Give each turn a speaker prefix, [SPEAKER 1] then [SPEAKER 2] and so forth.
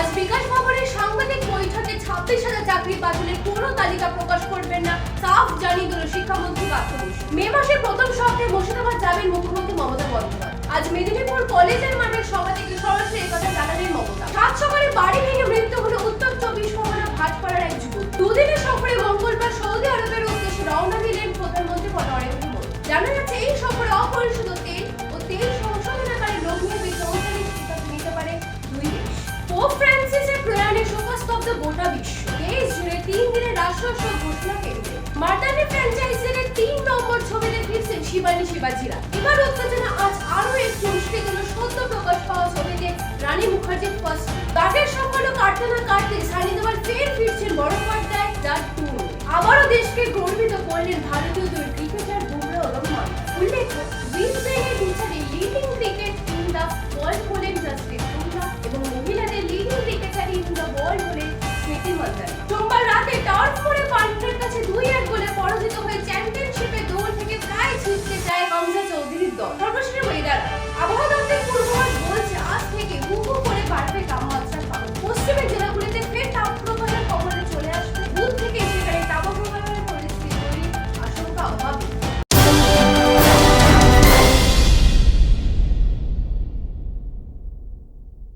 [SPEAKER 1] আজ বিকাশ ভবনের সাংবাদিক বৈঠকে ছাব্বিশ হাজার চাকরি বাতিলের পুরো তালিকা প্রকাশ করবেন না। সাফ জানিয়ে দিল শিক্ষামন্ত্রী পার্থ মে মাসের প্রথম সপ্তাহে মুর্শিদাবাদ যাবেন মুখ্যমন্ত্রী মমতা বন্দ্যোপাধ্যায়। আজ মেদিনীপুর কলেজের মাঠের সভা থেকে সরাসরি একথা শ্বাসরস ঘোষণা তিন নম্বর ছবিতে ফিরছেন শিবানী শিবাজিরা। এবার উত্তেজনা আজ আরও একটু উস্কে সদ্য প্রকাশ পাওয়া ছবিতে রানী মুখার্জির ফার্স্ট তাদের সাফল্য কাটতে না কাটতে সানি দেওয়ার ফের ফিরছেন বড় পর্দায় যা টুর আবারও দেশকে গর্বিত করলেন ভারতীয় দুই ক্রিকেটার বুমরা রহমান উল্লেখ্য উইজল্যান্ডের বিচারে leading cricket team the world হলেন জাস্টিস এবং মহিলা